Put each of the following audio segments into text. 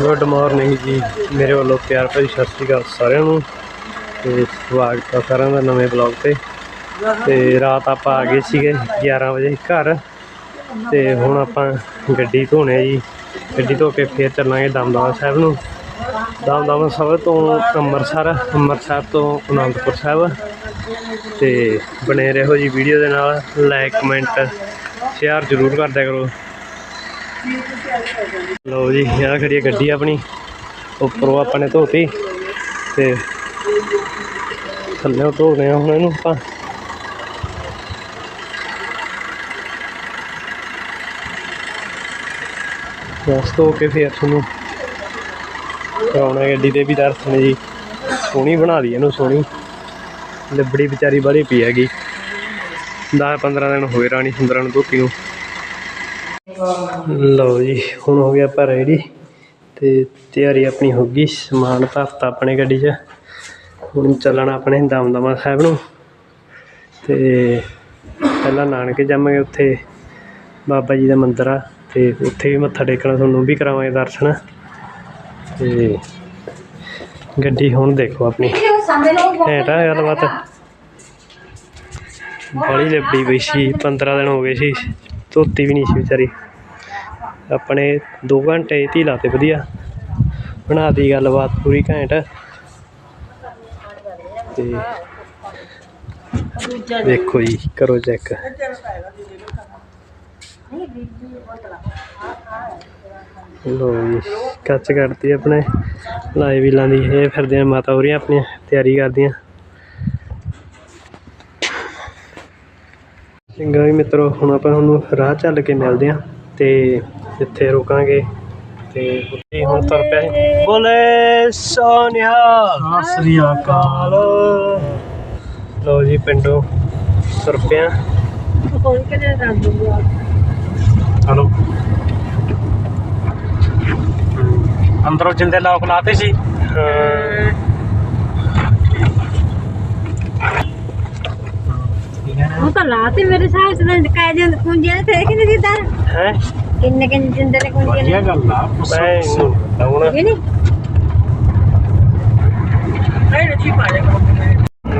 Good morning ਜੀ। ਮੇਰੇ ਵੱਲੋਂ ਪਿਆਰ ਭਰੀ ਸਤਿ ਸ਼੍ਰੀ ਅਕਾਲ ਸਾਰਿਆਂ ਨੂੰ। ਤੇ ਸਵਾਗਤ ਹੈ ਸਾਰਿਆਂ ਦਾ ਨਵੇਂ ਬਲੌਗ ਤੇ। ਤੇ ਰਾਤ ਆਪਾਂ ਆ ਗਏ ਸੀਗੇ 11 ਵਜੇ ਘਰ। ਤੇ ਹੁਣ ਆਪਾਂ ਗੱਡੀ ਧੋਣੇ ਜੀ। ਗੱਡੀ ਧੋ ਕੇ ਫੇਰ ਚੱਲਾਂਗੇ ਦਮਦਮਾ ਸਾਹਿਬ ਨੂੰ। ਦਮਦਮਾ ਸਾਹਿਬ ਤੋਂ ਅੰਮ੍ਰਿਤਸਰ ਅੰਮ੍ਰਿਤਸਰ ਤੋਂ ਅਨੰਦਪੁਰ ਸਾਹਿਬ। ਤੇ ਬਣੇ ਰਹੋ ਜੀ ਵੀਡੀਓ ਦੇ ਨਾਲ। ਲਾਈਕ ਕਮੈਂਟ ਸ਼ੇਅਰ ਜ਼ਰੂਰ ਕਰਦਿਆ ਕਰੋ। ਲਓ ਜੀ, ਆਹ ਖੜੀ ਹੈ ਗੱਡੀ ਆਪਣੀ। ਉੱਪਰੋਂ ਆਪਾਂ ਨੇ ਧੋਤੀ ਤੇ ਥੱਲੇ ਧੋ ਆ ਹੁਣ ਇਹਨੂੰ ਆਪਾਂ। ਬਸ ਧੋ ਕੇ ਫਿਰ ਤੁਹਾਨੂੰ ਕਰਾਉਣਾ ਗੱਡੀ ਦੇ ਵੀ ਦਰਸ਼ਨ ਜੀ। ਸੋਹਣੀ ਬਣਾ ਲਈ ਇਹਨੂੰ ਸੋਹਣੀ। ਲੱਬੜੀ ਵਿਚਾਰੀ ਬੜੀ ਪਈ ਹੈਗੀ। 10 15 ਦਿਨ ਹੋਏ ਰਾਣੀ ਸੁੰਦਰਾਂ ਨੂੰ ਧੋਤੀ ਨੂੰ। ਲਓ ਜੀ, ਹੁਣ ਹੋ ਗਿਆ ਆਪਾਂ ਰੈਡੀ ਤੇ ਤਿਆਰੀ ਆਪਣੀ ਹੋ ਗਈ, ਸਮਾਨ ਭਰਤਾ ਆਪਣੇ ਗੱਡੀ 'ਚ। ਹੁਣ ਚੱਲਣਾ ਆਪਣੇ ਦਮਦਮਾ ਸਾਹਿਬ ਨੂੰ। ਤੇ ਪਹਿਲਾਂ ਨਾਨਕੇ ਜਾਵਾਂਗੇ ਉੱਥੇ, ਬਾਬਾ ਜੀ ਦਾ ਮੰਦਿਰ ਆ, ਤੇ ਉੱਥੇ ਵੀ ਮੱਥਾ ਟੇਕਣਾ ਤੁਹਾਨੂੰ ਵੀ ਕਰਾਵਾਂਗੇ ਦਰਸ਼ਨ। ਤੇ ਗੱਡੀ ਹੁਣ ਦੇਖੋ ਆਪਣੀ। ਘੈਂਟ ਆ ਗੱਲਬਾਤ। ਬੜੀ ਲੱਭੀ ਪਈ ਸੀ 15 ਦਿਨ ਹੋ ਗਏ ਸੀ, ਧੋਤੀ ਵੀ ਨਹੀਂ ਸੀ ਵਿਚਾਰੀ। ਆਪਣੇ ਦੋ ਘੰਟੇ ਤੀ ਲਾਤੇ ਵਧੀਆ ਬਣਾਤੀ ਗੱਲਬਾਤ ਪੂਰੀ ਘੈਂਟ। ਤੇ ਦੇਖੋ ਜੀ, ਕਰੋ ਚੈੱਕ ਲੋ ਜੀ, ਕੱਚ ਕੱਢਤੀ ਆਪਣੇ। ਲਾਈ ਵੀ ਲਾਂਦੀ ਇਹ ਫਿਰਦੇ ਆ ਮਾਤਾ ਹੋਰੀਆਂ ਆਪਣੀਆਂ, ਤਿਆਰੀ ਕਰਦੀਆਂ। ਚੰਗਾ ਵੀ ਮਿੱਤਰੋ, ਹੁਣ ਆਪਾਂ ਤੁਹਾਨੂੰ ਰਾਹ ਚੱਲ ਕੇ ਮਿਲਦੇ ਆ ਤੇ ਜਿੱਥੇ ਰੁਕਾਂਗੇ ਤੇ ਉੱਥੇ ਹੁਣ ਤੁਰ ਪਿਆ। ਬੋਲੇ ਸੋਨਿਆ। ਸਤਿ ਸ੍ਰੀ ਅਕਾਲ। ਲੋ ਜੀ ਪਿੰਡੋਂ ਤੁਰ ਪਿਆ। ਹਲੋ। ਅੰਦਰੋਂ ਜਿੰਦੇ ਲੋਕ ਲਾਤੇ ਸੀ। ਉਹ ਤਾਂ ਲਾਤੇ ਮੇਰੇ ਨਾਲ। ਕਾਇ ਦੇ ਕੁੰਜੀਆਂ ਤੇ ਕਿੰਨੇ ਦੀ ਦਰ ਹੈ? ਕਿੰਨੇ ਕਿੰਨੇ ਜਿੰਦੇ ਨੇ ਕੁੰਜੀਆਂ ਵਧੀਆ ਗੱਲ ਆ ਮੈਂ ਹੁਣ ਇਹ ਨਹੀਂ।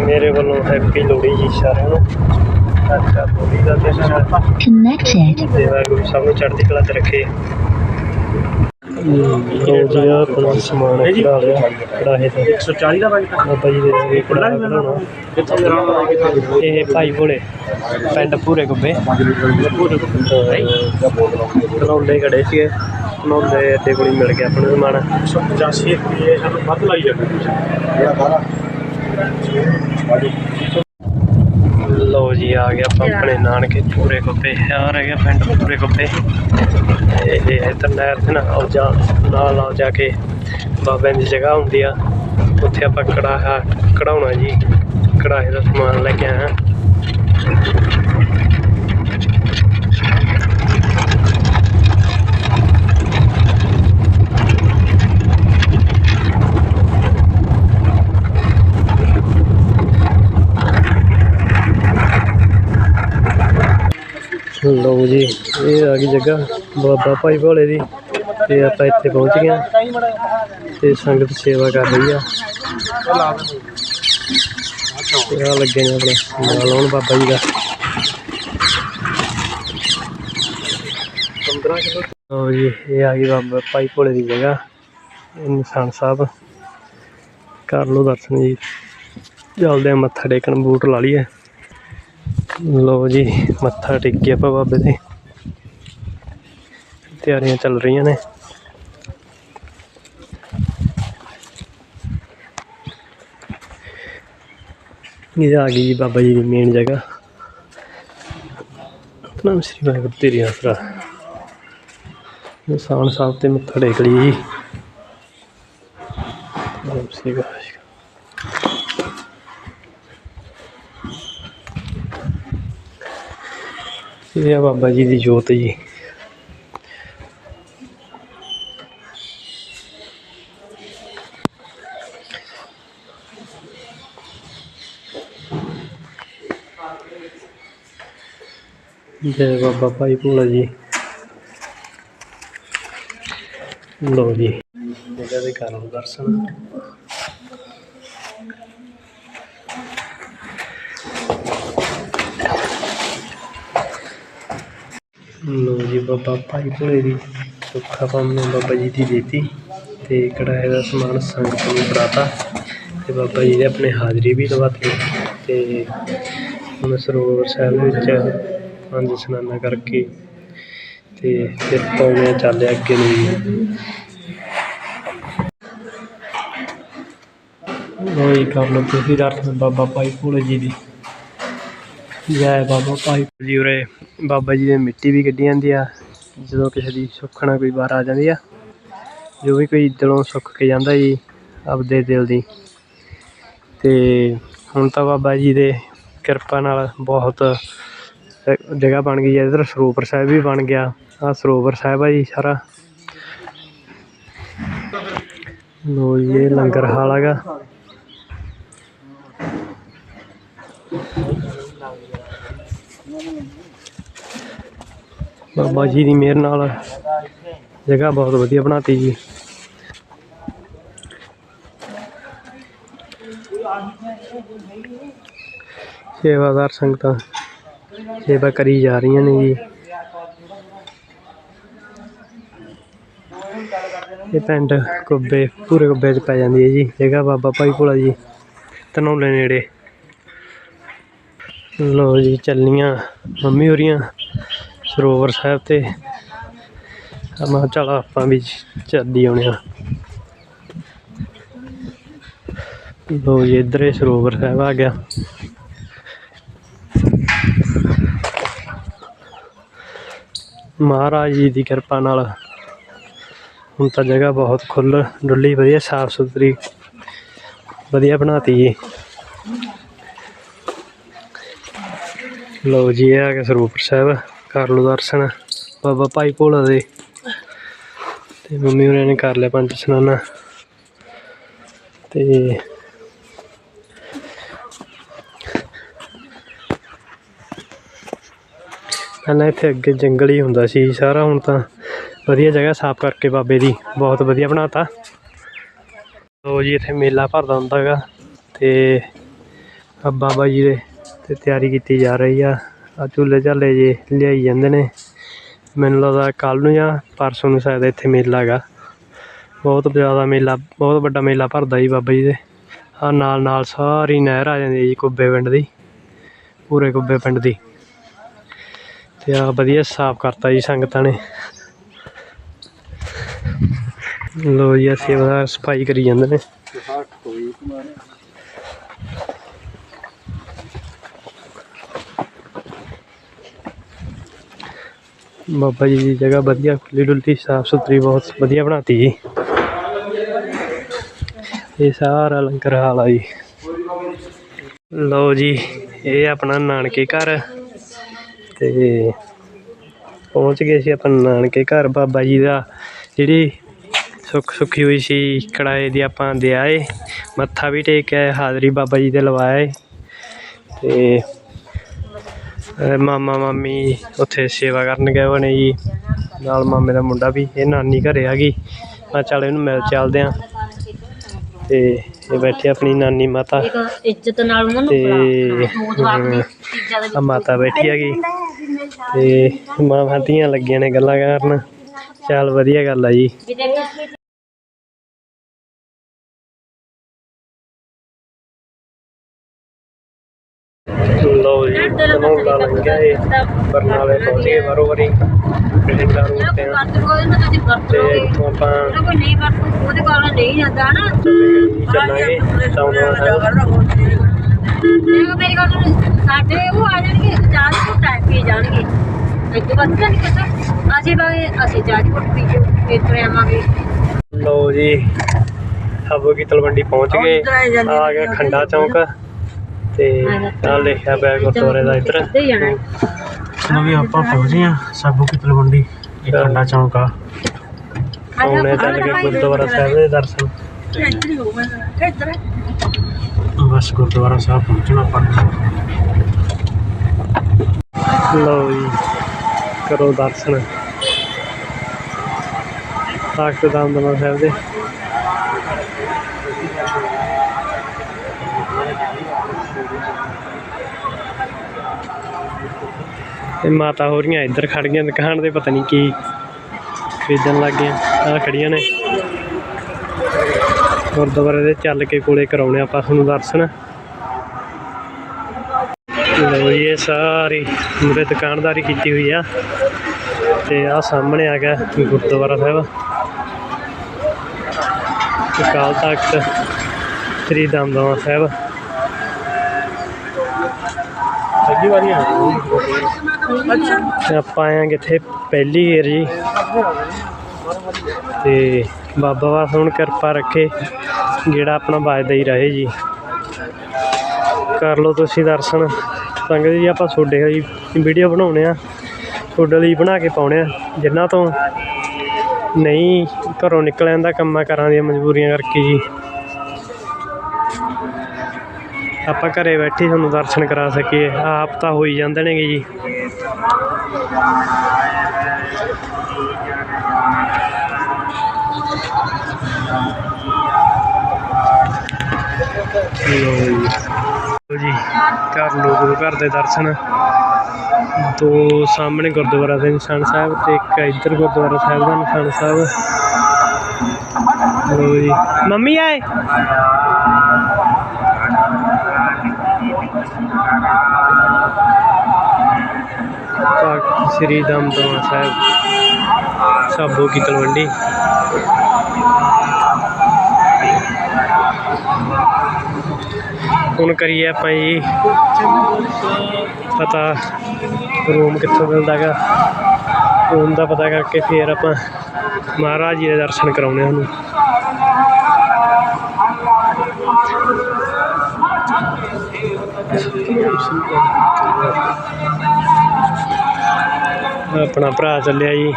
ਮੇਰੇ ਵੱਲੋਂ ਹੈਪੀ ਲੋਹੜੀ ਜੀ ਸਾਰਿਆਂ ਨੂੰ। ਅੱਛਾ ਲੋਹੜੀ ਦਾ ਦਿਨ ਹੈ Connected. ਤੇ ਵਾਹਿਗੁਰੂ ਸਭ ਨੂੰ ਚੜ੍ਹਦੀ ਕਲਾ 'ਚ ਰੱਖੇ। ਲੋ ਜੀ ਆਹ ਆਪਣਾ ਸਮਾਨ। ਕਢਾ ਲਿਆ ਕੜਾਹੇ ਤੋਂ। 140 ਦਾ ਬਾਈ ਬਾਬਾ ਜੀ ਦੇ ਦੇ ਕੜਾਹ ਬਣਾਉਣਾ ਕਿੱਥੋਂ ਕਿੱਥੋਂ ਇਹ ਭਾਈ ਭੋਲੇ ਪਿੰਡ ਪੂਰੇ ਗੁੱਬੇ। ਕਨੌਲੇ ਖੜੇ ਸੀਗੇ। ਕਨੌਲੇ ਅੱਡੇ ਕੋਲ ਮਿਲ ਗਿਆ ਆਪਣਾ ਸਮਾਨ। 185 ਰੁਪਏ ਸਾਨੂੰ ਵੱਧ ਲਾਈ ਜਾਂਦੇ ਲਓ ਜੀ ਆ ਗਿਆ ਆਪਾਂ ਆਪਣੇ ਨਾਨਕੇ ਪੂਰੇ ਗੁੱਬੇ ਆ ਰਹਿ ਗਿਆ ਪਿੰਡ ਪੂਰੇ ਗੁੱਬੇ ਇਹ ਇੱਧਰ ਨਹਿਰ ਤੇ ਨਾ ਆਓ ਜਾ, ਨਾਲ ਆਓ ਜਾ ਕੇ ਬਾਬਿਆਂ ਦੀ ਜਗ੍ਹਾ ਹੁੰਦੀ ਆ। ਉੱਥੇ ਆਪਾਂ ਕੜਾਹਾ, ਕਢਾਉਣਾ ਜੀ, ਕੜਾਹੇ ਦਾ ਸਮਾਨ ਲੈ ਕੇ ਆਇਆ। ਲਓ ਜੀ, ਇਹ ਆ ਗਈ ਜਗ੍ਹਾ, ਬਾਬਾ ਭਾਈ ਭੋਲੇ ਦੀ, ਤੇ ਆਪਾਂ ਇੱਥੇ ਪਹੁੰਚ ਗਏ ਹਾਂ। ਤੇ ਸੰਗਤ ਸੇਵਾ ਕਰ ਰਹੀ ਆ। ਤੇ ਆ ਲੱਗੇ ਨੇ ਆਪਣੇ, ਨਾਲ ਆਉਣ ਬਾਬਾ ਜੀ ਦਾ। 15 ਕਿਲੋ ਲਓ ਜੀ, ਇਹ ਆ ਗਈ ਬਾਬਾ ਭਾਈ ਭੋਲੇ ਦੀ ਜਗ੍ਹਾ ਇਹ ਸਾਹਿਬ। ਕਰ ਲਓ ਦਰਸ਼ਨ ਜੀ। ਚੱਲਦੇ ਆ, ਮੱਥਾ ਟੇਕਣ, ਬੂਟ ਲਾ ਲਈਏ। ਲਓ ਜੀ, ਮੱਥਾ ਟੇਕਿਆ ਆਪਾਂ ਬਾਬੇ ਦੇ। ਤਿਆਰੀਆਂ ਚੱਲ ਰਹੀਆਂ ਨੇ। ਇਹ ਆ ਗਈ ਜੀ ਬਾਬਾ ਜੀ ਦੀ ਮੇਨ ਜਗ੍ਹਾ। ਨਾਮ ਸ੍ਰੀ ਵਾਹਿਗੁਰੂ ਤੇਰੀ ਆਸਰਾ। ਨਿਸ਼ਾਨ ਸਾਹਿਬ ਤੇ ਮੱਥਾ ਟੇਕ ਲਈ ਜੀ ਨਾਮ ਸ੍ਰੀ ਵਾਹਿਗੁਰੂ ਇਹ ਆ ਬਾਬਾ ਜੀ ਦੀ ਜੋਤ ਜੀ। ਜੈ ਬਾਬਾ ਭਾਈ ਭੋਲਾ ਜੀ। ਲੋ ਜੀ। ਜਗ੍ਹਾ ਦੇ ਕਰ ਲਓ ਦਰਸ਼ਨ। ਲੋ ਜੀ ਬਾਬਾ ਭਾਈ ਭੋਲੇ ਦੀ ਸੁੱਖਾ ਪੰਮ ਨੇ ਬਾਬਾ ਜੀ ਦੀ ਦਿੱਤੀ ਤੇ ਕੜਾਏ ਦਾ ਸਮਾਨ ਸੰਗਤ ਨੂੰ ਫੜਾਤਾ ਤੇ ਬਾਬਾ ਜੀ ਨੇ ਆਪਣੇ ਹਾਜ਼ਰੀ ਵੀ ਲਵਾਤੀ ਤੇ ਹੁਣ ਸਰੋਵਰ ਸਾਹਿਬ ਵਿੱਚ ਪੰਜ ਇਸ਼ਨਾਨਾਂ ਕਰਕੇ ਤੇ ਫਿਰ ਪਾਉਣੇ ਚੱਲੇ ਅੱਗੇ ਨੂੰ ਜੀ ਲੋ ਕਰ ਲਓ ਤੁਸੀਂ ਦਰਸ਼ਨ ਬਾਬਾ ਭਾਈ ਭੋਲੇ ਜੀ ਦੀ। ਜੈ ਬਾਬਾ ਭਾਈ ਜੀ ਉਰੇ, ਬਾਬਾ ਜੀ ਦੇ ਮਿੱਟੀ ਵੀ ਕੱਢੀ ਜਾਂਦੀ ਆ, ਜਦੋਂ ਕਿਸੇ ਦੀ ਸੁੱਖਣਾ ਕੋਈ ਵਾਰ ਆ ਜਾਂਦੀ ਆ, ਜੋ ਵੀ ਕੋਈ ਦਿਲੋਂ ਸੁੱਖ ਕੇ ਜਾਂਦਾ ਜੀ, ਆਪਦੇ ਦਿਲ ਦੀ। ਤੇ ਹੁਣ ਤਾਂ ਬਾਬਾ ਜੀ ਦੇ ਕਿਰਪਾ ਨਾਲ ਬਹੁਤ ਜਗ੍ਹਾ ਬਣ ਗਈ ਹੈ ਇੱਧਰ ਸਰੋਵਰ ਸਾਹਿਬ ਵੀ ਬਣ ਗਿਆ ਆ ਸਰੋਵਰ ਸਾਹਿਬ ਆ ਜੀ ਸਾਰਾ। ਲੋ ਜੀ, ਇਹ ਲੰਗਰ ਹਾਲ ਹੈਗਾ। ਬਾਬਾ ਜੀ ਦੀ ਮਿਹਰ ਨਾਲ ਜਗ੍ਹਾ ਬਹੁਤ ਵਧੀਆ ਬਣਾਤੀ ਜੀ। ਸੇਵਾਦਾਰ ਸੰਗਤਾਂ ਸੇਵਾ ਕਰੀ ਜਾ ਰਹੀਆਂ ਨੇ ਜੀ। ਇਹ ਪਿੰਡ ਕੁੱਬੇ ਪੂਰੇ ਕੁੱਬੇ 'ਚ ਪੈ ਜਾਂਦੀ ਹੈ ਜੀ। ਜਗ੍ਹਾ ਬਾਬਾ ਭਾਈ ਭੋਲਾ ਜੀ, ਧਨੌਲੇ ਨੇੜੇ। ਲੋ ਜੀ ਚੱਲੀਆਂ ਮੰਮੀ ਹੋਰੀਆਂ। ਸਰੋਵਰ ਸਾਹਿਬ ਤੇ। ਮੈਂ ਚਲ ਆਪਾਂ ਵੀ ਚੱਲੀ ਆਉਣੇ ਆ ਲੋ ਜੀ, ਇੱਧਰ ਇਹ ਸਰੋਵਰ ਸਾਹਿਬ ਆ ਗਿਆ। ਮਹਾਰਾਜ ਜੀ ਦੀ ਕਿਰਪਾ ਨਾਲ ਹੁਣ ਤਾਂ ਜਗ੍ਹਾ ਬਹੁਤ ਖੁੱਲ੍ਹ, ਡੁੱਲੀ ਵਧੀਆ, ਸਾਫ਼ ਸੁਥਰੀ, ਵਧੀਆ ਬਣਾਤੀ ਜੀ। ਲਓ ਜੀ, ਇਹ ਆ ਗਿਆ ਸਰੂਪ ਸਾਹਿਬ। ਕਰ ਲਓ ਦਰਸ਼ਨ। ਬਾਬਾ ਭਾਈ ਭੋਲਾ ਦੇ। ਤੇ ਮੰਮੀ ਹੋਰਾਂ ਨੇ ਕਰ ਲਿਆ ਪੰਜ ਇਸ਼ਨਾਨਾ। ਤੇ ਪਹਿਲਾਂ ਇੱਥੇ ਅੱਗੇ ਜੰਗਲ ਹੀ ਹੁੰਦਾ ਸੀ ਸਾਰਾ। ਹੁਣ ਤਾਂ ਵਧੀਆ ਜਗ੍ਹਾ ਸਾਫ਼ ਕਰਕੇ ਬਾਬੇ ਦੀ ਬਹੁਤ ਵਧੀਆ ਬਣਾਤਾ। ਲਓ ਜੀ, ਇੱਥੇ ਮੇਲਾ ਭਰਦਾ ਹੁੰਦਾ ਹੈਗਾ। ਤੇ ਬਾਬਾ ਜੀ ਦੇ ਤੇ ਤਿਆਰੀ ਕੀਤੀ ਜਾ ਰਹੀ ਆ। ਆ ਝੂਲੇ ਝਾਲੇ ਜੇ ਲਿਆਈ ਜਾਂਦੇ ਨੇ। ਮੈਨੂੰ ਲੱਗਦਾ ਕੱਲ ਨੂੰ ਜਾਂ ਪਰਸੋਂ ਨੂੰ ਸ਼ਾਇਦ ਇੱਥੇ ਮੇਲਾ ਹੈਗਾ। ਬਹੁਤ ਜ਼ਿਆਦਾ ਮੇਲਾ, ਬਹੁਤ ਵੱਡਾ ਮੇਲਾ ਭਰਦਾ ਜੀ ਬਾਬਾ ਜੀ ਦੇ। ਆ ਨਾਲ ਨਾਲ ਸਾਰੀ ਨਹਿਰ ਆ ਜਾਂਦੀ ਹੈ ਜੀ ਕੁੱਬੇ ਪਿੰਡ ਦੀ, ਪੂਰੇ ਕੁੱਬੇ ਪਿੰਡ ਦੀ। ਤੇ ਆ ਵਧੀਆ ਸਾਫ਼ ਕਰਤਾ ਜੀ ਸੰਗਤਾਂ ਨੇ। ਲੋ ਜੀ ਆ ਸਫ਼ਾਈ ਕਰੀ ਜਾਂਦੇ ਨੇ। ਬਾਬਾ ਜੀ ਦੀ ਜਗ੍ਹਾ ਵਧੀਆ ਖੁੱਲੀ ਡੁੱਲੀ ਸਾਫ਼ ਸੁਥਰੀ ਬਹੁਤ ਵਧੀਆ ਬਣਾਤੀ ਜੀ। ਇਹ ਸਾਰਾ ਲੰਗਰ ਹਾਲ ਆ ਜੀ। ਲਓ ਜੀ, ਇਹ ਆਪਣਾ ਨਾਨਕੇ ਘਰ। ਤੇ ਪਹੁੰਚ ਗਏ ਸੀ ਆਪਾਂ ਨਾਨਕੇ ਘਰ। ਬਾਬਾ ਜੀ ਦਾ ਜਿਹੜੀ ਸੁੱਖ ਸੁੱਖੀ ਹੋਈ ਸੀ ਕੜਾਏ ਦੀ ਆਪਾਂ ਦਿਆਏ। ਮੱਥਾ ਵੀ ਟੇਕਿਆ, ਹਾਜ਼ਰੀ ਬਾਬਾ ਜੀ ਦੇ ਲਵਾਏ। ਤੇ ਮਾਮਾ ਮਾਮੀ ਉੱਥੇ ਸੇਵਾ ਕਰਨ ਗਏ ਨੇ ਜੀ। ਨਾਲ ਮਾਮੇ ਦਾ ਮੁੰਡਾ ਵੀ ਇਹ ਨਾਨੀ ਘਰੇ ਆ ਗਈ। ਮੈਂ ਚੱਲ ਇਹਨੂੰ ਮਿਲ ਚੱਲਦੇ ਆ। ਤੇ ਇਹ ਬੈਠੀ ਆਪਣੀ ਨਾਨੀ ਮਾਤਾ। ਇੱਜ਼ਤ ਨਾਲ ਉਹਨਾਂ ਨੂੰ ਤੇ ਆ ਮਾਤਾ ਬੈਠੀ ਹੈਗੀ ਤੇ ਮਾਂ ਧੀਆਂ ਲੱਗੀਆਂ ਨੇ ਗੱਲਾਂ ਕਰਨ। ਚੱਲ ਵਧੀਆ ਗੱਲ ਆ ਜੀ। ਲਓ ਜੀ ਤੁਹਾਨੂੰ ਦਾ ਲੰਘਿਆ ਇਹ ਬਰਨਾਲੇ ਪਹੁੰਚ ਗਏ ਬਾਰੋ ਬਾਰੀ ਬਠਿੰਡਾ ਰੋਡ ਤੇ। ਆ। ਤੇ ਇੱਥੋਂ ਆਪਾਂ ਜਿਹੜਾ ਕੋਈ ਨਹੀਂ ਵਰਤ ਉਹਦੇ ਕੋਲ ਨਹੀਂ ਜਾਂਦਾ ਨਾ। ਚੱਲਾਂਗੇ ਚੌਂਕਾ ਸਾਹਿਬ ਦੇਖੋ ਮੇਰੀ ਗੱਲ ਸੁਣ ਸਾਡੇ ਉਹ ਆ ਜਾਣਗੇ ਚਾਰ ਤੋਂ ਟਾਈਮ ਪੀ ਜਾਣਗੇ। ਇੱਥੇ ਬਸ ਨਹੀਂ ਪਤਾ। ਅਸੀਂ ਬਾਗੇ ਅਸੀਂ ਚਾਰ ਘੁੱਟ ਪੀ ਕੇ ਫਿਰ ਤੁਰ ਆਵਾਂਗੇ। ਲਓ ਜੀ ਸਾਬੋ ਕੀ ਤਲਵੰਡੀ ਪਹੁੰਚ ਗਏ। ਆ ਗਿਆ ਖੰਡਾ ਚੌਂਕ। ਤੇ ਨਾਲ ਲਿਖਿਆ ਪਿਆ ਗੁਰਦੁਆਰੇ ਦਾ ਇੱਧਰ। ਚਲੋ ਵੀ ਆਪਾਂ ਪਹੁੰਚ ਗਏ ਆ ਸਾਬੂ ਕੀ ਤਲਵੰਡੀ ਇਹ ਖੰਡਾ ਚੌਂਕ ਆ। ਉਹਨੇ ਚੱਲ ਕੇ ਗੁਰਦੁਆਰਾ ਸਾਹਿਬ ਦੇ ਦਰਸ਼ਨ। ਬਸ ਗੁਰਦੁਆਰਾ ਸਾਹਿਬ ਪਹੁੰਚਣਾ ਆਪਾਂ ਲਓ ਜੀ ਕਰੋ ਦਰਸ਼ਨ। ਦਮਦਮਾ ਸਾਹਿਬ ਦੇ। ਤੇ ਮਾਤਾ ਹੋ ਰਹੀਆਂ, ਇੱਧਰ ਗਈਆਂ ਦੁਕਾਨ ਦੇ, ਪਤਾ ਨਹੀਂ ਕੀ ਖਰੀਦਣ ਲੱਗ ਗਈਆਂ। ਆ ਖੜੀਆਂ ਨੇ। ਗੁਰਦੁਆਰੇ ਦੇ ਚੱਲ ਕੇ ਕੋਲੇ ਕਰਾਉਣੇ ਆਪਾਂ ਤੁਹਾਨੂੰ ਦਰਸ਼ਨ। ਲੋ ਇਹ ਸਾਰੀ ਮੂਰੇ ਦੁਕਾਨਦਾਰੀ ਕੀਤੀ ਹੋਈ ਆ। ਤੇ ਆ ਸਾਹਮਣੇ ਆ ਗਿਆ ਗੁਰਦੁਆਰਾ ਸਾਹਿਬ। ਅਕਾਲ ਤਖਤ, ਸ੍ਰੀ ਦਮਦਮਾ ਸਾਹਿਬ। ਵਾਰੀ ਤੇ ਆਪਾਂ ਆਏ ਕਿੱਥੇ ਪਹਿਲੀ ਏਰ ਜੀ। ਤੇ ਬਾਬਾ ਵਾਸ ਹੁਣ ਕਿਰਪਾ ਰੱਖੇ ਜਿਹੜਾ ਆਪਣਾ ਵੱਜਦਾ ਹੀ ਰਹੇ ਜੀ। ਕਰ ਲਓ ਤੁਸੀਂ ਦਰਸ਼ਨ। ਸੰਗਤ ਜੀ ਆਪਾਂ ਤੁਹਾਡੇ ਲਈ ਵੀਡੀਓ ਬਣਾਉਣੇ ਆ। ਤੁਹਾਡੇ ਲਈ ਬਣਾ ਕੇ ਪਾਉਣੇ ਆ। ਜਿਨ੍ਹਾਂ ਤੋਂ ਨਹੀਂ ਘਰੋਂ ਨਿਕਲ ਜਾਂਦਾ ਕੰਮਾਂ ਕਾਰਾਂ ਦੀਆਂ ਮਜਬੂਰੀਆਂ ਕਰਕੇ ਜੀ। ਆਪਾਂ ਘਰੇ ਬੈਠੇ ਤੁਹਾਨੂੰ ਦਰਸ਼ਨ ਕਰਾ ਸਕੀਏ। ਆਪ ਤਾਂ ਹੋਈ ਜਾਂਦੇ ਨੇਗੇ ਜੀ। ਲਓ ਜੀ। ਕਰ ਲਓ ਗੁਰੂ ਘਰ ਦੇ ਦਰਸ਼ਨ। ਦੋ ਸਾਹਮਣੇ ਗੁਰਦੁਆਰਾ ਦੇ ਨਿਸ਼ਾਨ ਸਾਹਿਬ ਤੇ ਇੱਕ ਇੱਧਰ ਗੁਰਦੁਆਰਾ ਸਾਹਿਬ ਦਾ ਨਿਸ਼ਾਨ ਸਾਹਿਬ। ਲਓ ਜੀ। ਮੰਮੀ ਆਏ ਤਖਤ ਸ੍ਰੀ ਦਮਦਮਾ ਸਾਹਿਬ, ਸਾਬੋ ਕੀ ਤਲਵੰਡੀ। ਹੁਣ ਕਰੀਏ ਆਪਾਂ ਜੀ ਪਤਾ ਰੂਮ ਕਿੱਥੋਂ ਮਿਲਦਾ ਗਾ ਰੂਮ ਦਾ ਪਤਾ ਕਰਕੇ ਫਿਰ ਆਪਾਂ ਮਹਾਰਾਜ ਜੀ ਦੇ ਦਰਸ਼ਨ ਕਰਾਉਣੇ ਸਾਨੂੰ ਆਪਣਾ ਭਰਾ ਚੱਲਿਆ ਜੀ।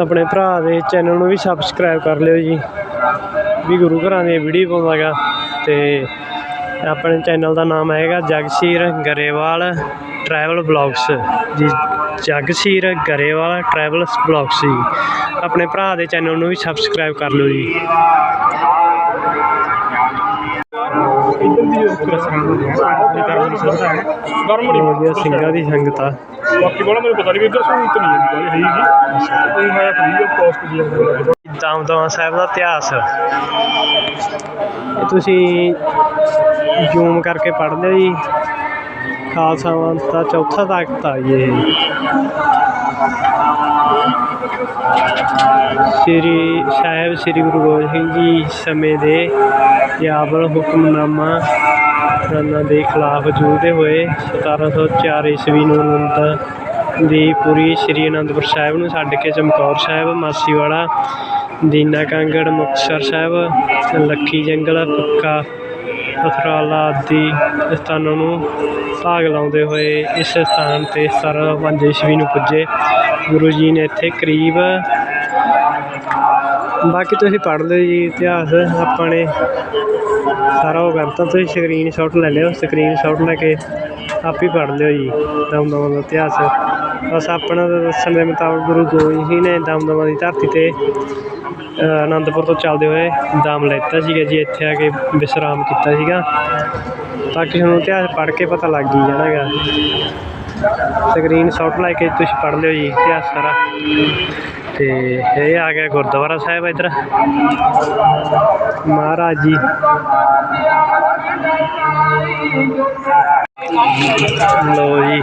ਆਪਣੇ ਭਰਾ ਦੇ ਚੈਨਲ ਨੂੰ ਵੀ ਸਬਸਕ੍ਰਾਈਬ ਕਰ ਲਿਓ ਜੀ। ਵੀ ਗੁਰੂ ਘਰਾਂ ਦੀਆਂ ਵੀਡੀਓ ਪਾਉਂਦਾ ਗਾ ਤੇ ਆਪਣੇ ਚੈਨਲ ਦਾ ਨਾਮ ਹੈਗਾ ਜਗਸੀਰ ਗਰੇਵਾਲ ਟਰੈਵਲ ਬਲੌਗਸ ਜੀ, ਜਗਸੀਰ ਗਰੇਵਾਲ ਟਰੈਵਲ ਬਲੌਗਸ ਜੀ। ਆਪਣੇ ਭਰਾ ਦੇ ਚੈਨਲ ਨੂੰ ਵੀ ਸਬਸਕ੍ਰਾਈਬ ਕਰ ਲਿਓ ਜੀ। ਗਰਮੜੀ ਵਧੀਆ ਸਿੰਘਾਂ ਦੀ ਸੰਗਤ ਆ ਬਾਕੀ ਬੋਲਾ ਮੈਨੂੰ ਪਤਾ ਨਹੀਂ ਵੀ ਇੱਧਰ ਸਹੂਲਤ ਨਹੀਂ ਹੈ ਹੈਗੀ ਕੋਈ ਮੈਂ ਫਰੀ ਆਫ ਕਾਸਟ ਦੀ ਹੈ ਦਮਦਮਾ ਸਾਹਿਬ ਦਾ ਇਤਿਹਾਸ। ਇਹ ਤੁਸੀਂ ਜ਼ੂਮ ਕਰਕੇ ਪੜ੍ਹ ਲਿਓ ਜੀ ਖਾਲਸਾ ਵੰਸ਼ ਦਾ ਚੌਥਾ ਤਾਕਤ ਆ ਜੀ ਇਹ ਸ੍ਰੀ ਸਾਹਿਬ ਸ੍ਰੀ ਗੁਰੂ ਗੋਬਿੰਦ ਸਿੰਘ ਜੀ ਸਮੇਂ ਦੇ ਯਾਬਲ ਹੁਕਮਨਾਮਾ ਰੰਨਾਂ ਦੇ ਖਿਲਾਫ ਜੂਝਦੇ ਹੋਏ 1704 ਈਸਵੀ ਨੂੰ ਅਨੰਦ ਦੀ ਪੁਰੀ ਸ੍ਰੀ ਅਨੰਦਪੁਰ ਸਾਹਿਬ ਨੂੰ ਛੱਡ ਕੇ ਚਮਕੌਰ ਸਾਹਿਬ, ਮਾਸੀਵਾੜਾ, ਦੀਨਾ ਕਾਂਗੜ, ਮੁਕਤਸਰ ਸਾਹਿਬ, ਲੱਖੀ ਜੰਗਲ, ਪੱਕਾ ਪਥਰਾਲਾ ਆਦਿ ਸਥਾਨਾਂ ਨੂੰ ਭਾਗ ਲਾਉਂਦੇ ਹੋਏ ਇਸ ਸਥਾਨ ਤੇ 1705 ਈਸਵੀ ਨੂੰ ਪੁੱਜੇ। ਗੁਰੂ ਜੀ ਨੇ ਇੱਥੇ ਕਰੀਬ ਬਾਕੀ ਤੁਸੀਂ ਪੜ੍ਹ ਲਿਓ ਜੀ ਇਤਿਹਾਸ ਆਪਾਂ ਨੇ ਸਾਰਾ ਉਹ ਕਰਤਾ ਤੁਸੀਂ ਸਕਰੀਨ ਸ਼ਾਟ ਲੈ ਲਿਓ ਸਕਰੀਨ ਸ਼ਾਟ ਲੈ ਕੇ ਆਪ ਹੀ ਪੜ੍ਹ ਲਿਓ ਜੀ ਦਮਦਮਾ ਦਾ ਇਤਿਹਾਸ। ਬਸ ਆਪਣਾ ਦੱਸਣ ਦੇ ਮੁਤਾਬਕ ਗੁਰੂ ਗੋਬਿੰਦ ਸਿੰਘ ਨੇ ਦਮਦਮਾ ਦੀ ਧਰਤੀ ਤੇ ਅ, ਅਨੰਦਪੁਰ ਤੋਂ ਚੱਲਦੇ ਹੋਏ ਦਮ ਲੈਤਾ ਸੀਗਾ ਜੀ ਇੱਥੇ ਆ ਕੇ ਵਿਸ਼ਰਾਮ ਕੀਤਾ ਸੀਗਾ। ਬਾਕੀ ਤੁਹਾਨੂੰ ਇਤਿਹਾਸ ਪੜ੍ਹ ਕੇ ਪਤਾ ਲੱਗ ਹੀ ਜਾਣਾ ਗਾ ਸਕਰੀਨ ਸ਼ਾਟ ਲੈ ਕੇ ਤੁਸੀਂ ਪੜ੍ਹ ਲਿਓ ਜੀ ਇਤਿਹਾਸ ਸਾਰਾ। ਤੇ ਇਹ ਆ ਗਿਆ ਗੁਰਦੁਆਰਾ ਸਾਹਿਬ ਇੱਧਰ। ਮਹਾਰਾਜ ਜੀ। ਲੋ ਜੀ,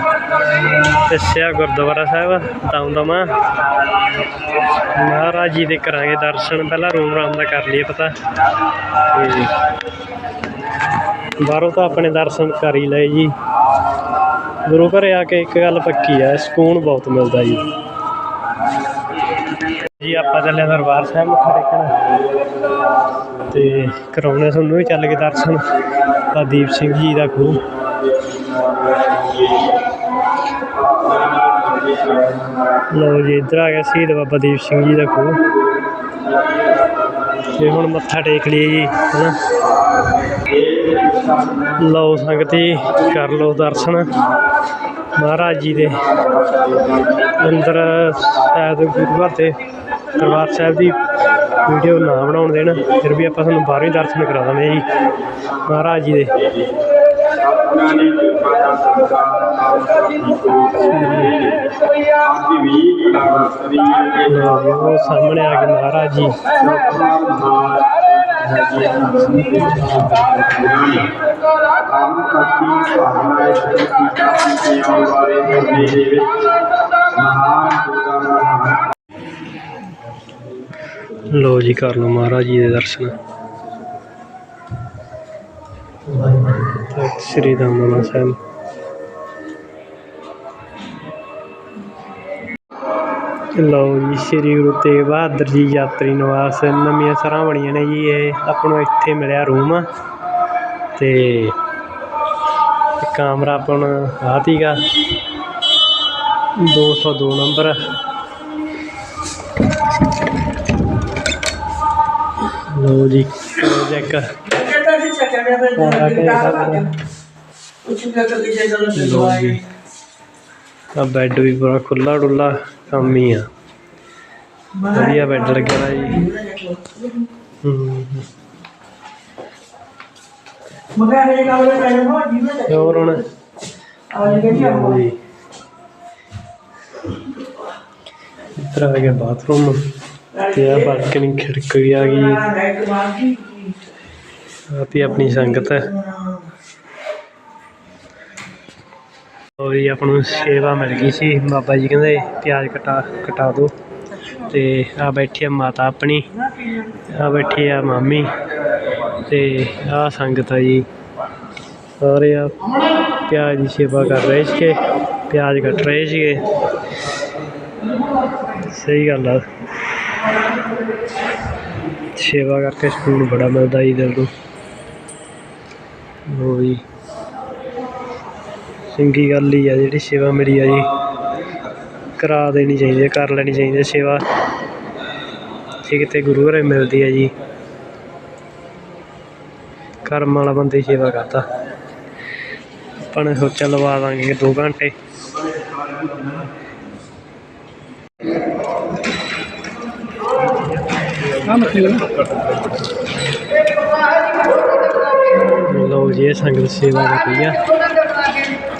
ਦੱਸਿਆ ਗੁਰਦੁਆਰਾ ਸਾਹਿਬ ਦਮਦਮਾ ਮਹਾਰਾਜ ਜੀ ਦੇ ਕਰਾਂਗੇ ਦਰਸ਼ਨ ਪਹਿਲਾਂ ਰੂਮ ਰਾਮ ਦਾ ਕਰ ਲਈਏ ਪਤਾ। ਬਾਹਰੋਂ ਤਾਂ ਆਪਣੇ ਦਰਸ਼ਨ ਕਰ ਹੀ ਲਏ ਜੀ। ਗੁਰੂ ਘਰ ਆ ਕੇ ਇੱਕ ਗੱਲ ਪੱਕੀ ਹੈ ਸਕੂਨ ਬਹੁਤ ਮਿਲਦਾ ਜੀ। ਜੀ, ਆਪਾਂ ਚੱਲੇ ਹਾਂ ਦਰਬਾਰ ਸਾਹਿਬ ਮੱਥਾ ਟੇਕਣ। ਤੇ ਕਰਾਉਣੇ ਤੁਹਾਨੂੰ ਵੀ ਚੱਲ ਕੇ ਦਰਸ਼ਨ। ਤਾਂ ਦੀਪ ਸਿੰਘ ਜੀ ਦਾ ਖੂਹ। ਲਓ ਜੀ, ਇੱਧਰ ਆ ਗਿਆ ਸ਼ਹੀਦ ਬਾਬਾ ਦੀਪ ਸਿੰਘ ਜੀ ਦਾ ਖੂਹ। ਤੇ ਹੁਣ ਮੱਥਾ ਟੇਕ ਲਈਏ ਜੀ, ਹਨਾ। ਲਓ ਸੰਗਤੀ, ਕਰ ਲਓ ਦਰਸ਼ਨ। ਮਹਾਰਾਜ ਜੀ ਦੇ ਅੰਦਰ ਸ਼ਾਇਦ ਗੁਰੂ ਘਰ ਦੇ ਦਰਬਾਰ ਸਾਹਿਬ ਦੀ ਵੀਡੀਓ ਨਾ ਬਣਾਉਣ ਦੇਣ ਫਿਰ ਵੀ ਆਪਾਂ ਤੁਹਾਨੂੰ ਬਾਹਰੋਂ ਹੀ ਦਰਸ਼ਨ ਕਰਾ ਦਾਂਗੇ ਜੀ। ਮਹਾਰਾਜ ਜੀ ਦੇ। ਉਹ ਸਾਹਮਣੇ ਆ ਗਏ ਮਹਾਰਾਜ ਜੀ। ਲੋ ਜੀ ਕਰ ਲਓ ਮਹਾਰਾਜ ਜੀ ਦੇ ਦਰਸ਼ਨ। ਤਖਤ ਸ੍ਰੀ ਦਮਦਮਾ ਸਾਹਿਬ। ਲਓ ਜੀ ਸ੍ਰੀ ਗੁਰੂ ਤੇਗ ਬਹਾਦਰ ਜੀ ਯਾਤਰੀ ਨਿਵਾਸ ਨਵੀਆਂ ਸਰਾਂ ਬਣੀਆਂ ਨੇ ਜੀ ਇਹ। ਆਪਾਂ ਨੂੰ ਇੱਥੇ ਮਿਲਿਆ ਰੂਮ। ਤੇ ਕਮਰਾ ਆਪਾਂ ਨੂੰ ਆਹ ਤੀਗਾ 202 ਨੰਬਰ। ਲਓ ਜੀ ਕਰੋ ਚੈੱਕ ਲਓ ਜੀ। ਆ ਬੈੱਡ ਵੀ ਪੂਰਾ ਖੁੱਲਾ ਡੁੱਲਾ ਕੰਮ ਹੀ ਆ ਵਧੀਆ ਬੈੱਡ ਲੱਗਿਆ ਹੋਇਆ ਜੀ ਹੂੰ ਤੇ ਹੋਰ ਹੁਣ ਲਓ ਜੀ ਇੱਧਰ ਆ ਗਿਆ ਬਾਥਰੂਮ ਤੇ ਆ ਬਾਲਕਨੀ ਖਿੜਕ ਵੀ ਆ ਗਈ ਆਤੀ ਆਪਣੀ ਸੰਗਤ ਹੈ ਉਹ ਆਪਾਂ ਨੂੰ ਸੇਵਾ ਮਿਲ ਗਈ ਸੀ। ਬਾਬਾ ਜੀ ਕਹਿੰਦੇ, ਪਿਆਜ਼ ਕਟਾ ਕਟਾ ਦਿਓ। ਤੇ ਆ ਬੈਠੀ ਆ ਮਾਤਾ ਆਪਣੀ ਆ ਬੈਠੀ ਆ ਮਾਮੀ। ਤੇ ਆ ਸੰਗਤ ਆ ਜੀ। ਸਾਰੇ ਆ ਪਿਆਜ਼ ਦੀ ਸੇਵਾ ਕਰ ਰਹੇ ਸੀਗੇ, ਪਿਆਜ਼ ਕੱਟ ਰਹੇ ਸੀਗੇ। ਸਹੀ ਗੱਲ ਆ। ਸੇਵਾ ਕਰਕੇ ਸਕੂਨ ਬੜਾ ਮਿਲਦਾ ਜੀ ਦਿਲ ਨੂੰ। ਉਹ ਜੀ। ਚੰਗੀ ਗੱਲ ਹੀ ਆ, ਜਿਹੜੀ ਸੇਵਾ ਮਿਲੀ ਆ ਜੀ। ਕਰਾ ਦੇਣੀ ਚਾਹੀਦੀ ਹੈ ਕਰ ਲੈਣੀ ਚਾਹੀਦੀ ਹੈ ਸੇਵਾ। ਜੇ ਕਿਤੇ ਗੁਰੂ ਘਰੇ ਮਿਲਦੀ ਹੈ ਜੀ। ਕਰਮ ਵਾਲਾ ਬੰਦੇ ਸੇਵਾ ਕਰਦਾ। ਆਪਾਂ ਨੇ ਸੋਚਿਆ ਲਵਾ ਦਾਂਗੇ 2 ਘੰਟੇ। ਲਓ ਜੀ, ਇਹ ਸੰਗਤ ਸੇਵਾ ਕਰ ਰਹੀ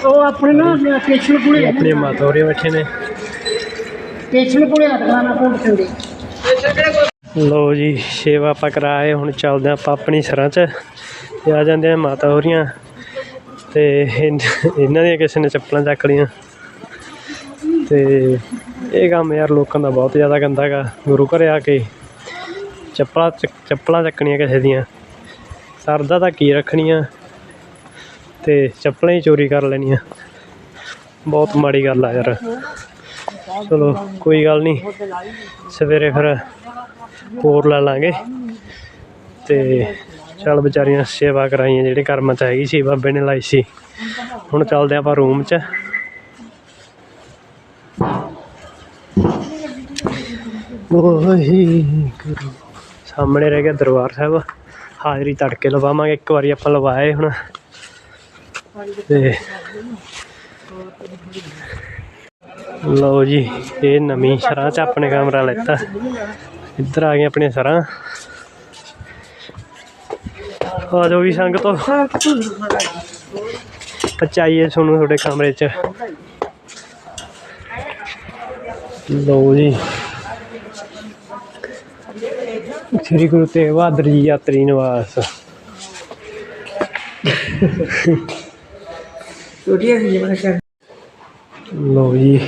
ਉਹ ਆਪਣੇ ਨਾ ਸਟੇਸ਼ਨ ਕੋਲੇ ਆਪਣੇ ਮਾਤਾ ਹੋਰੇ ਬੈਠੇ ਨੇ। ਸਟੇਸ਼ਨ ਕੋਲੇ ਹਟਣਾ ਕੋਲ ਚੰਦੇ ਲਓ ਜੀ ਸੇਵਾ ਆਪਾਂ ਕਰਾਏ ਹੁਣ ਚੱਲਦੇ ਆਪਾਂ ਆਪਣੀ ਸਰਾਂ 'ਚ। ਤੇ ਆ ਜਾਂਦੇ ਆ ਮਾਤਾ ਹੋਰੀਆਂ। ਤੇ ਇਹਨਾਂ ਦੀਆਂ ਕਿਸੇ ਨੇ ਚੱਪਲਾਂ ਚੱਕ ਲਈਆਂ। ਤੇ ਇਹ ਕੰਮ ਯਾਰ ਲੋਕਾਂ ਦਾ ਬਹੁਤ ਜ਼ਿਆਦਾ ਗੰਦਾ ਹੈਗਾ। ਗੁਰੂ ਘਰੇ ਆ ਕੇ ਚੱਪਲਾਂ ਚੱਪਲਾਂ ਚੱਕਣੀਆਂ ਕਿਸੇ ਦੀਆਂ। ਸਰਦਾ ਤਾਂ ਕੀ ਰੱਖਣੀਆਂ? ਤੇ ਚੱਪਲਾਂ ਹੀ ਚੋਰੀ ਕਰ ਲੈਣੀਆਂ। ਬਹੁਤ ਮਾੜੀ ਗੱਲ ਆ ਯਾਰ। ਚਲੋ, ਕੋਈ ਗੱਲ ਨਹੀਂ। ਸਵੇਰੇ ਫਿਰ ਹੋਰ ਲੈ ਲਾਂਗੇ। ਤੇ ਚੱਲ ਵਿਚਾਰੀਆਂ ਸੇਵਾ ਕਰਾਈਆਂ, ਜਿਹੜੇ ਕਰਮਾਂ ਚ ਹੈਗੀ ਸੀ, ਬਾਬੇ ਨੇ ਲਾਈ ਸੀ। ਹੁਣ ਚੱਲਦੇ ਆਪਾਂ ਰੂਮ 'ਚ। ਵਾਹਿਗੁਰੂ। ਸਾਹਮਣੇ ਰਹਿ ਗਿਆ ਦਰਬਾਰ ਸਾਹਿਬ। ਹਾਜ਼ਰੀ ਤੜਕੇ ਲਵਾਵਾਂਗੇ। ਇੱਕ ਵਾਰੀ ਆਪਾਂ ਲਵਾਏ ਹੁਣ। ਤੇ ਲਓ ਜੀ, ਇਹ ਨਵੀਂ ਸ਼ਰਾਂ 'ਚ ਆਪਣੇ ਕਮਰਾ ਲੈਤਾ। ਇੱਧਰ ਆ ਗਏ ਆਪਣੇ ਸਰਾਂ। ਆ ਜਾਓ ਵੀ ਸੰਗਤੋ ਪਚਾਈਏ ਤੁਹਾਨੂੰ ਤੁਹਾਡੇ ਕਮਰੇ 'ਚ। ਲਓ ਜੀ। ਸ੍ਰੀ ਗੁਰੂ ਤੇਗ ਬਹਾਦਰ ਜੀ ਯਾਤਰੀ ਨਿਵਾਸ। ਛੋਟੀਆਂ ਸੀ ਜਿਵੇਂ ਕਰ ਲਓ ਜੀ,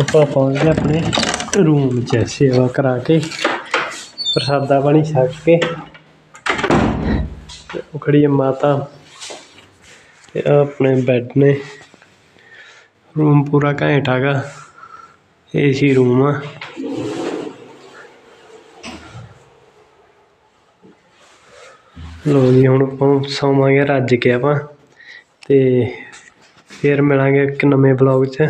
ਆਪਾਂ ਪਹੁੰਚ ਗਏ ਆਪਣੇ ਰੂਮ 'ਚ, ਸੇਵਾ ਕਰਾ ਕੇ, ਪ੍ਰਸਾਦਾ ਪਾਣੀ ਛਕ ਕੇ। ਉਹ ਖੜੀ ਹੈ ਮਾਤਾ ਤੇ ਆਪਣੇ ਬੈੱਡ ਨੇ। ਰੂਮ ਪੂਰਾ ਘੈਂਟ ਹੈਗਾ ਏਸੀ ਰੂਮ ਆ। ਲੋ ਜੀ, ਹੁਣ ਆਪਾਂ ਸੌਵਾਂਗੇ ਰੱਜ ਕੇ ਆਪਾਂ। ਅਤੇ ਫਿਰ ਮਿਲਾਂਗੇ ਇੱਕ ਨਵੇਂ ਬਲੌਗ 'ਚ।